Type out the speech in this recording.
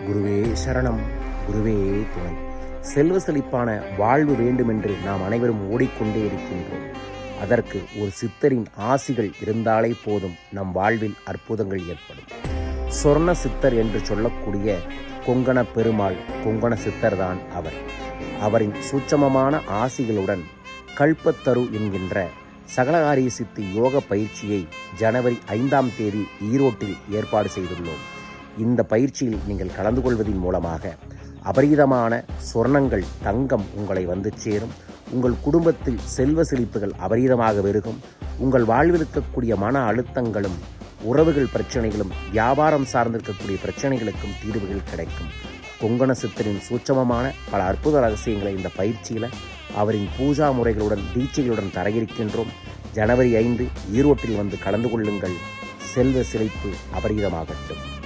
குருவே சரணம் குருவே துணை. செல்வ செழிப்பான வாழ்வு வேண்டுமென்று நாம் அனைவரும் ஓடிக்கொண்டே இருக்கின்றோம். அதற்கு ஒரு சித்தரின் ஆசிகள் இருந்தாலே போதும் நம் வாழ்வில் அற்புதங்கள் ஏற்படும். சொர்ண சித்தர் என்று சொல்லக்கூடிய கொங்கண பெருமாள் கொங்கண சித்தர் தான் அவர். அவரின் சூட்சமமான ஆசிகளுடன் கல்பத்தரு என்கின்ற சகலகாரிய சித்தி யோக பயிற்சியை ஜனவரி ஐந்தாம் தேதி ஈரோட்டில் ஏற்பாடு செய்துள்ளோம். இந்த பயிற்சியில் நீங்கள் கலந்து கொள்வதன் மூலமாக அபரீதமான சொர்ணங்கள் தங்கம் உங்களை வந்து சேரும். உங்கள் குடும்பத்தில் செல்வ செழிப்புகள் அபரீதமாக பெருகும். உங்கள் வாழ்வில் இருக்கக்கூடிய மன அழுத்தங்களும் உறவுகள் பிரச்சனைகளும் வியாபாரம் சார்ந்திருக்கக்கூடிய பிரச்சனைகளுக்கும் தீர்வுகள் கிடைக்கும். கொங்கண சித்தரின் சூட்சமமான பல அற்புத ரகசியங்களை இந்த பயிற்சியில் அவரின் பூஜா முறைகளுடன் தீட்சைகளுடன் தர இருக்கின்றோம் ஜனவரி ஐந்து ஈரோட்டில் வந்து கலந்து கொள்ளுங்கள். செல்வ சிலைப்பு அபரீதமாகட்டும்.